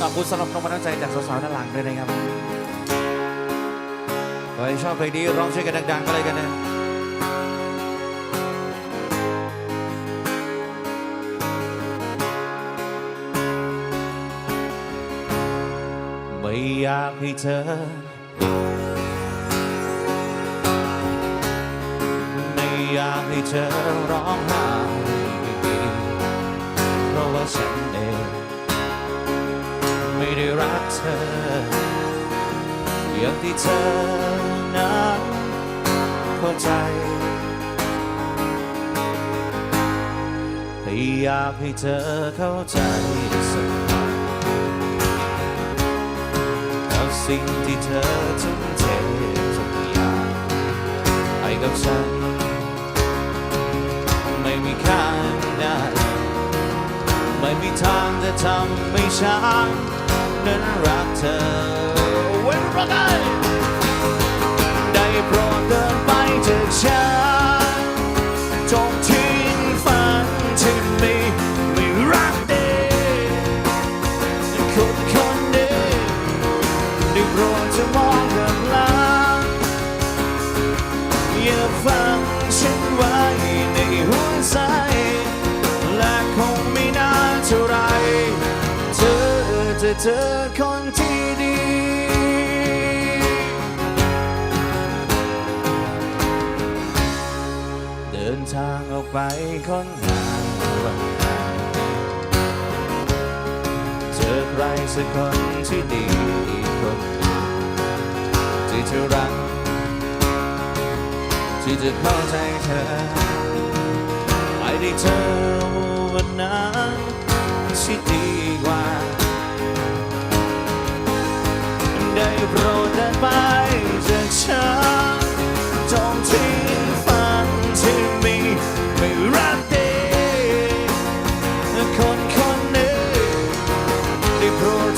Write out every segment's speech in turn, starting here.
ขอบคุณสำหรับกำลังใจจากสาวๆด้านหลังด้วยนะครับใครชอบเพลงนี้ร้องช่วยกันดังๆก็เลยกันนะไม่อยากให้เธอไม่อยากให้เธอร้องไห้เพราะว่าฉันเอง ได้รักเธอ อย่างที่เธอนั้นเข้าใจแต่อยากให้เธอเข้าใจสักหน่อยกับสิ่งที่เธอทุ่มเททุกอย่างให้กับฉัน ไม่มีค่าใดไม่มีทางจะทำให้ฉัน นั้นรักเธอเว้นรักได้ เจอคนที่ดี เดินทางออกไปค้นหาวันเจอใครสักคนที่ดีอีกคนที่จะรัก ที่จะเข้าใจเธอไปได้เจอวันนั้น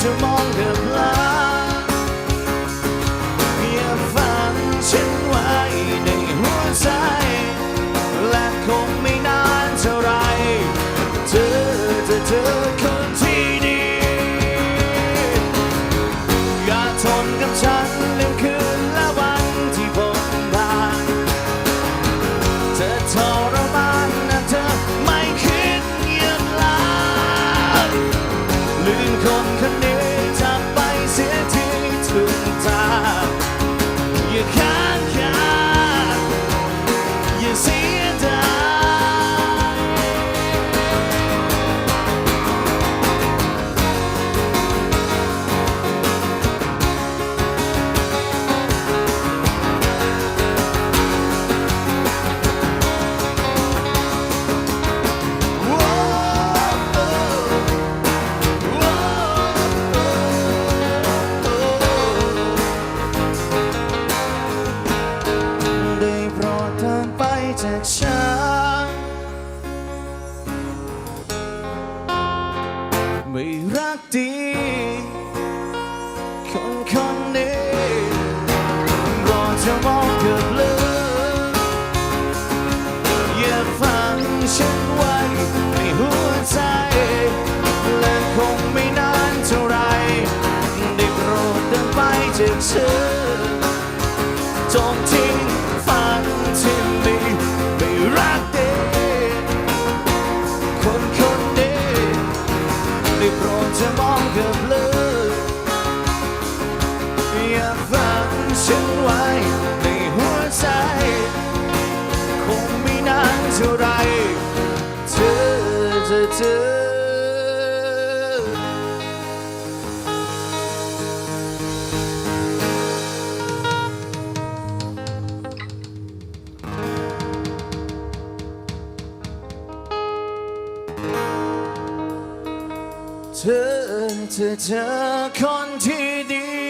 จะมองกับหลังอย่าฝังฉันไว้ในหัวใจ และคงไม่นานเท่าไรเธอจะเจอคนที่ดีอย่าทนกับฉันเรื่องคืนและวันที่ผมผ่านเธอทรมานนะเธอไม่คิดเยียมลาลืมคนคน อ รักดี คนคนนี้บอจะมองเกือบลืมอย่าฟังฉันไว้ในหัวใจและคงไม่นานเท่าไรได้โปรดเดินไปจากฉันจงทิ้ง เธอเธอเจอคนที่ดี